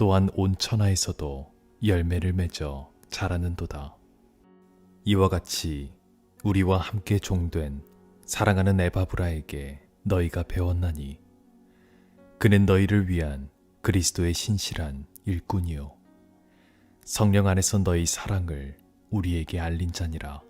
또한 온 천하에서도 열매를 맺어 자라는도다. 이와 같이 우리와 함께 종된 사랑하는 에바브라에게 너희가 배웠나니 그는 너희를 위한 그리스도의 신실한 일꾼이요 성령 안에서 너희 사랑을 우리에게 알린 자니라.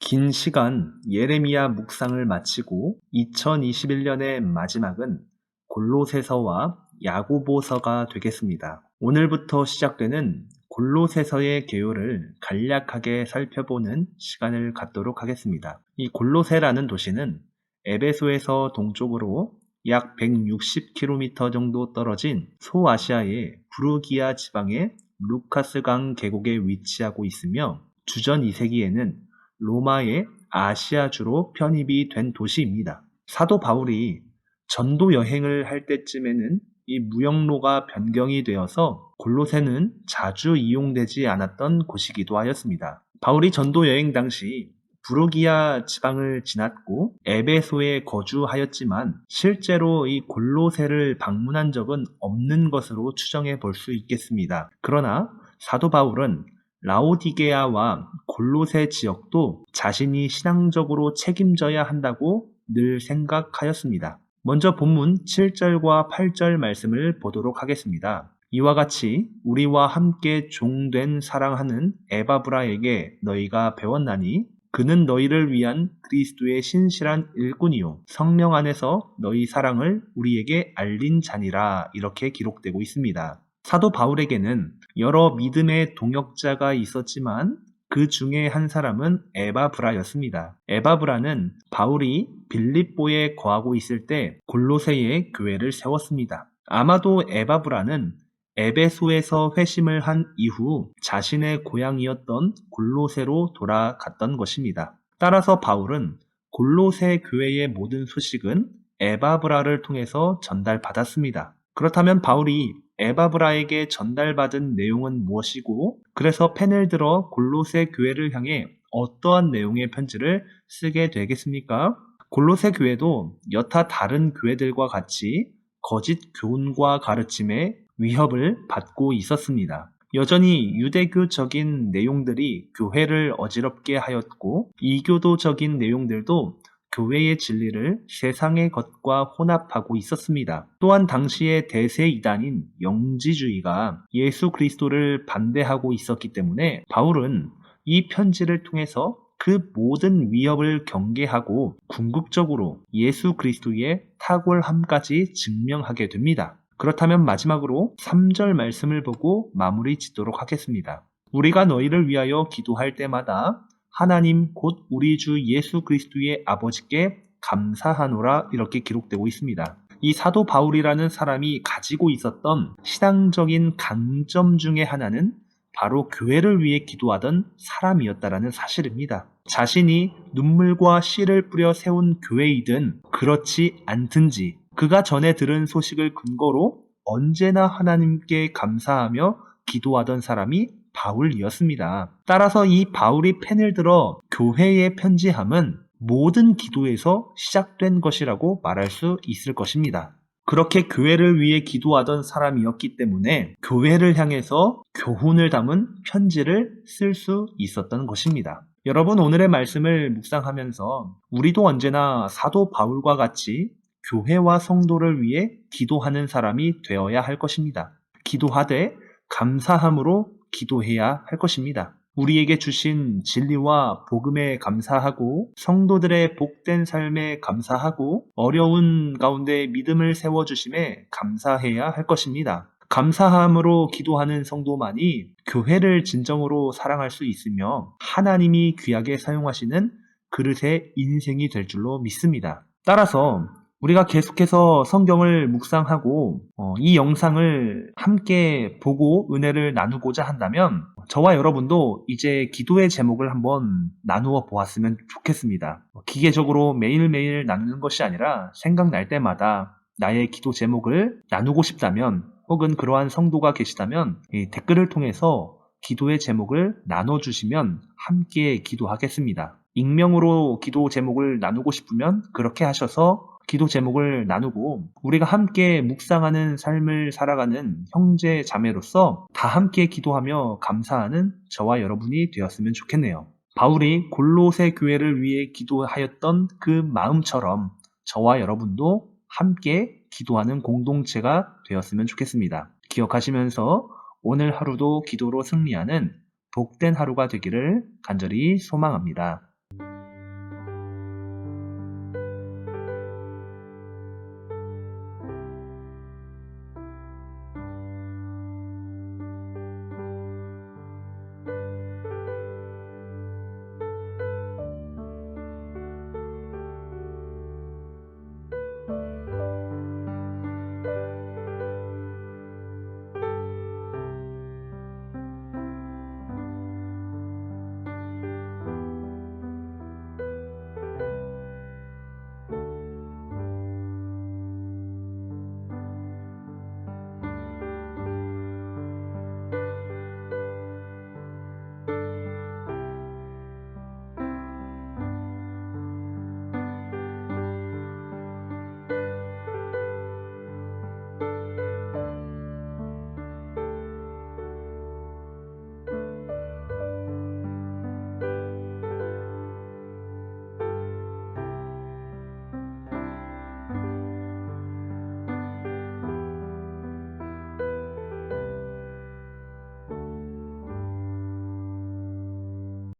긴 시간 예레미야 묵상을 마치고 2021년의 마지막은 골로새서와 야고보서가 되겠습니다. 오늘부터 시작되는 골로새서의 개요를 간략하게 살펴보는 시간을 갖도록 하겠습니다. 이 골로새라는 도시는 에베소에서 동쪽으로 약 160km 정도 떨어진 소아시아의 부르기아 지방의 루카스강 계곡에 위치하고 있으며 주전 2세기에는 로마의 아시아주로 편입이 된 도시입니다. 사도 바울이 전도 여행을 할 때쯤에는 이 무역로가 변경이 되어서 골로새는 자주 이용되지 않았던 곳이기도 하였습니다. 바울이 전도 여행 당시 부르기아 지방을 지났고 에베소에 거주하였지만 실제로 이 골로새를 방문한 적은 없는 것으로 추정해 볼 수 있겠습니다. 그러나 사도 바울은 라오디게아와 골로새 지역도 자신이 신앙적으로 책임져야 한다고 늘 생각하였습니다. 먼저 본문 7절과 8절 말씀을 보도록 하겠습니다. 이와 같이 우리와 함께 종된 사랑하는 에바브라에게 너희가 배웠나니 그는 너희를 위한 그리스도의 신실한 일꾼이요 성령 안에서 너희 사랑을 우리에게 알린 자니라 이렇게 기록되고 있습니다. 사도 바울에게는 여러 믿음의 동역자가 있었지만 그 중에 한 사람은 에바브라였습니다. 에바브라는 바울이 빌립보에 거하고 있을 때 골로새에 교회를 세웠습니다. 아마도 에바브라는 에베소에서 회심을 한 이후 자신의 고향이었던 골로새로 돌아갔던 것입니다. 따라서 바울은 골로새 교회의 모든 소식은 에바브라를 통해서 전달받았습니다. 그렇다면 바울이 에바브라에게 전달받은 내용은 무엇이고 그래서 펜을 들어 골로새 교회를 향해 어떠한 내용의 편지를 쓰게 되겠습니까? 골로새 교회도 여타 다른 교회들과 같이 거짓 교훈과 가르침에 위협을 받고 있었습니다. 여전히 유대교적인 내용들이 교회를 어지럽게 하였고 이교도적인 내용들도 교회의 진리를 세상의 것과 혼합하고 있었습니다. 또한 당시의 대세 이단인 영지주의가 예수 그리스도를 반대하고 있었기 때문에 바울은 이 편지를 통해서 그 모든 위협을 경계하고 궁극적으로 예수 그리스도의 탁월함까지 증명하게 됩니다. 그렇다면 마지막으로 3절 말씀을 보고 마무리 짓도록 하겠습니다. 우리가 너희를 위하여 기도할 때마다 하나님 곧 우리 주 예수 그리스도의 아버지께 감사하노라 이렇게 기록되고 있습니다. 이 사도 바울이라는 사람이 가지고 있었던 신앙적인 강점 중의 하나는 바로 교회를 위해 기도하던 사람이었다라는 사실입니다. 자신이 눈물과 씨를 뿌려 세운 교회이든 그렇지 않든지 그가 전에 들은 소식을 근거로 언제나 하나님께 감사하며 기도하던 사람이 바울이었습니다. 따라서 이 바울이 펜을 들어 교회에 편지함은 모든 기도에서 시작된 것이라고 말할 수 있을 것입니다. 그렇게 교회를 위해 기도하던 사람이었기 때문에 교회를 향해서 교훈을 담은 편지를 쓸 수 있었던 것입니다. 여러분 오늘의 말씀을 묵상하면서 우리도 언제나 사도 바울과 같이 교회와 성도를 위해 기도하는 사람이 되어야 할 것입니다. 기도하되 감사함으로 기도해야 할 것입니다. 우리에게 주신 진리와 복음에 감사하고 성도들의 복된 삶에 감사하고 어려운 가운데 믿음을 세워 주심에 감사해야 할 것입니다. 감사함으로 기도하는 성도만이 교회를 진정으로 사랑할 수 있으며 하나님이 귀하게 사용하시는 그릇의 인생이 될 줄로 믿습니다. 따라서 우리가 계속해서 성경을 묵상하고 어, 이 영상을 함께 보고 은혜를 나누고자 한다면 저와 여러분도 이제 기도의 제목을 한번 나누어 보았으면 좋겠습니다. 기계적으로 매일매일 나누는 것이 아니라 생각날 때마다 나의 기도 제목을 나누고 싶다면 혹은 그러한 성도가 계시다면 이 댓글을 통해서 기도의 제목을 나눠주시면 함께 기도하겠습니다. 익명으로 기도 제목을 나누고 싶으면 그렇게 하셔서 기도 제목을 나누고 우리가 함께 묵상하는 삶을 살아가는 형제 자매로서 다 함께 기도하며 감사하는 저와 여러분이 되었으면 좋겠네요. 바울이 골로새 교회를 위해 기도하였던 그 마음처럼 저와 여러분도 함께 기도하는 공동체가 되었으면 좋겠습니다. 기억하시면서 오늘 하루도 기도로 승리하는 복된 하루가 되기를 간절히 소망합니다.